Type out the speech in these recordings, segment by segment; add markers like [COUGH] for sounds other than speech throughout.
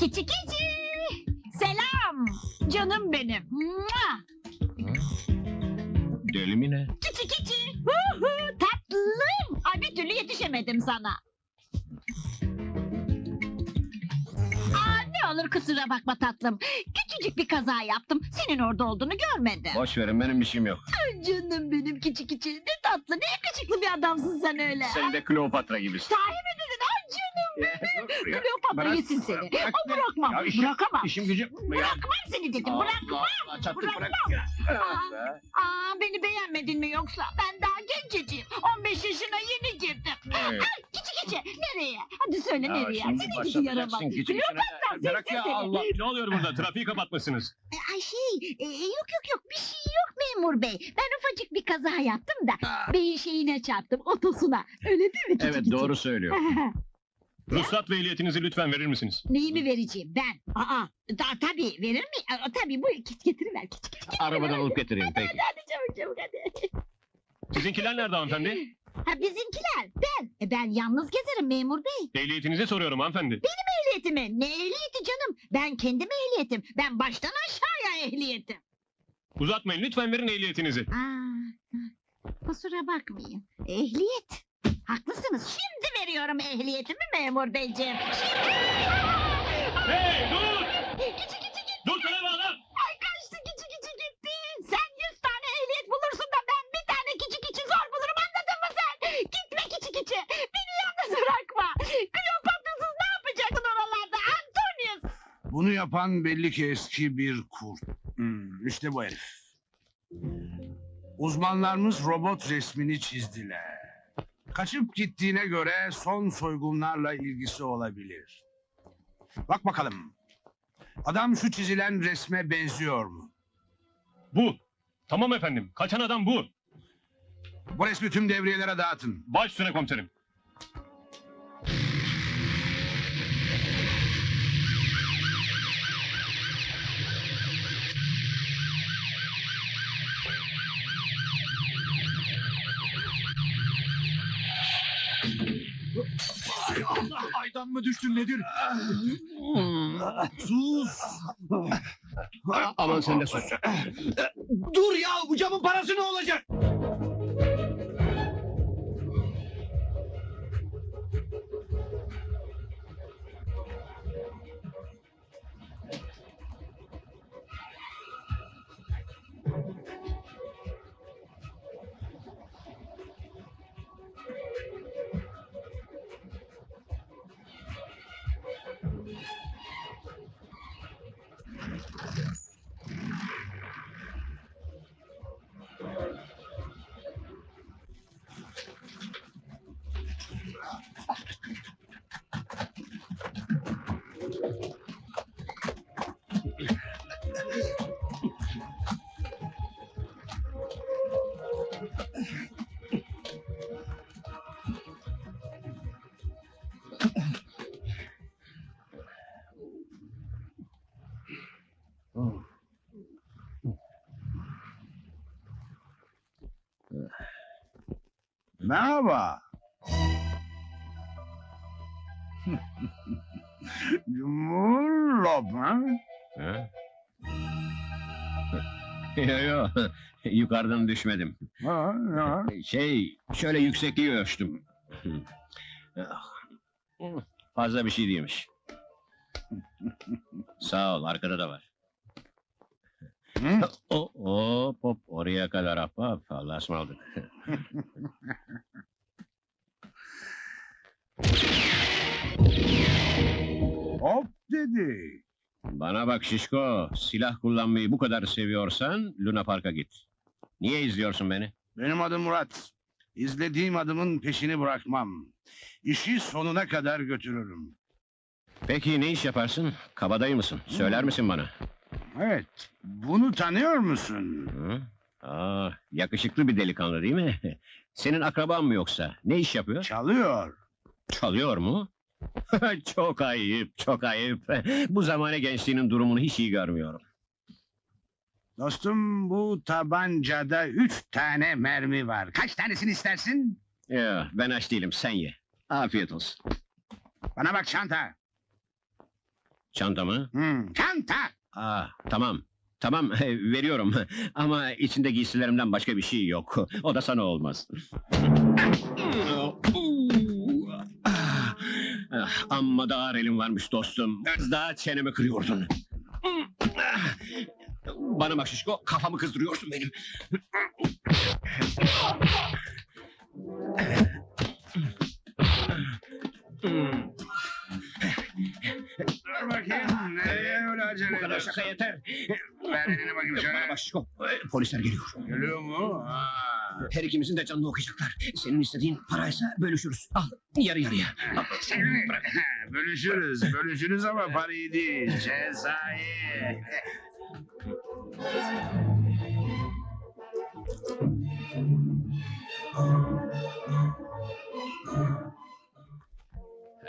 Kiçi kiçi. Selam. Canım benim. Mua! Deli mi ne? Kiçi kiçi. Hu hu, Tatlım. Ay bir türlü yetişemedim sana. Aa, ne olur kusura bakma tatlım. Küçücük bir kaza yaptım. Senin orada olduğunu görmedim. Boş verin benim bir şeyim yok. Ay canım benim küçük küçük. Ne tatlı ne yakışıklı bir adamsın sen öyle. Sen de Kleopatra gibisin. Sahi mi dedin? Ay canım benim. Kleopatra yesin seni. bırak O bırakmam. Ya işim- Bırakamam. İşim gücüm. Bırakmam seni dedim. Bırakmam. Allah çattık bırak. Aa. Aa beni beğenmedin mi yoksa? Ben daha genceciyim. 15 yaşına yeni girdim. Evet. Ay kiçi kiçi nereye? Hadi söyle Ya nereye? şimdi Seni gidi başlatacaksın küçük işine. Kleopatra Bırak ya seni. Allah. Ne oluyor burada? Trafiği kapatmışsınız. E, Ay şey e, yok yok yok bir şey yok memur bey. Ben ufacık bir kaza yaptım da beyin şeyine çarptım otosuna. Öyle değil mi Evet doğru söylüyor. [LAUGHS] Ruhsat ve ehliyetinizi lütfen verir misiniz? Neyimi vereceğim ben? Aa, da, tabii verir mi? Aa, tabii bu git getiriver. Git, git, git, Arabadan alıp getireyim peki. Hadi hadi çabuk çabuk hadi. Sizinkiler nerede hanımefendi? Ha bizimkiler ben. E, ben yalnız gezerim memur bey. Ehliyetinizi soruyorum hanımefendi. Ehliyetimi. Ne ehliyeti canım? Ben kendim ehliyetim. Ben baştan aşağıya ehliyetim. Uzatmayın lütfen verin ehliyetinizi. Aa, kusura bakmayın. Ehliyet. Haklısınız. Şimdi veriyorum ehliyetimi memur beyciğim. Hey dur! Küçük küçük gitti. Dur sana bağlan! Ay kaçtı küçük küçük gitti. Sen yüz tane ehliyet bulursun da ben bir tane küçük küçük zor bulurum anladın mı sen? Gitme küçük küçük. Beni yalnız bırakma. Kleopatra'sız ne yapacaksın oralarda Antonius? Bunu yapan belli ki eski bir kurt. Hmm, işte bu herif. Uzmanlarımız robot resmini çizdiler. Kaçıp gittiğine göre son soygunlarla ilgisi olabilir. Bak bakalım. Adam şu çizilen resme benziyor mu? Bu. Tamam efendim. Kaçan adam bu. Bu resmi tüm devriyelere dağıtın. Baş üstüne komiserim. Aydan mı düştün nedir? Sus! Aman sen de sus. Dur ya bu camın parası ne olacak? Merhaba. Yumurlop ha? Ha? [LAUGHS] Yo yo. Yukarıdan düşmedim. Ha, ha. Şey şöyle yüksekliği ölçtüm. [LAUGHS] Fazla bir şey değilmiş. [LAUGHS] Sağ ol arkada da var. Hı? O, hop hop oraya kadar ahbap. Allah'a ısmarladık. Hop dedi. Bana bak şişko. Silah kullanmayı bu kadar seviyorsan Luna Park'a git. Niye izliyorsun beni? Benim adım Murat. İzlediğim adımın peşini bırakmam. İşi sonuna kadar götürürüm. Peki ne iş yaparsın? Kabadayı mısın? Söyler misin bana? Evet, bunu tanıyor musun? Hı? Aa, yakışıklı bir delikanlı değil mi? [LAUGHS] Senin akraban mı yoksa? Ne iş yapıyor? Çalıyor. Çalıyor mu? [LAUGHS] çok ayıp, çok ayıp. Bu zamane gençliğinin durumunu hiç iyi görmüyorum. Dostum bu tabancada üç tane mermi var. Kaç tanesini istersin? Ya, ben aç değilim, sen ye. Afiyet olsun. Bana bak çanta. Çanta mı? Hmm, çanta. Aa, tamam. Tamam, [LAUGHS] veriyorum. Ama içinde giysilerimden başka bir şey yok. O da sana olmaz. [LAUGHS] Ah, Amma da ağır elin varmış dostum. Az daha çenemi kırıyordun. Ah, Bana bak Şişko, kafamı kızdırıyorsun benim. Dur bakayım. Nereye öyle acele Bu kadar ediyorsun? şaka yeter. Ver elini bakayım şöyle. Bana bak Şişko, polisler geliyor. Geliyor mu? Ha. Her ikimizin de canını okuyacaklar. Senin istediğin paraysa bölüşürüz. Al, yarı yarıya. Al, bırak. bölüşürüz, bölüşürüz ama parayı değil, cezayı.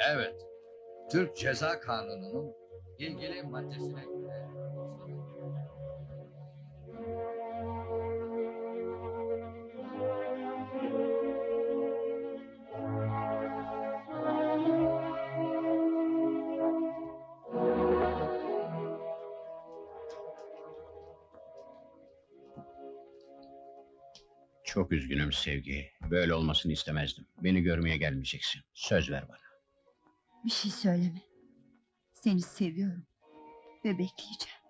Evet. Türk Ceza Kanunu'nun ilgili maddesine göre Çok üzgünüm Sevgi. Böyle olmasını istemezdim. Beni görmeye gelmeyeceksin. Söz ver bana. Bir şey söyleme. Seni seviyorum. Ve bekleyeceğim.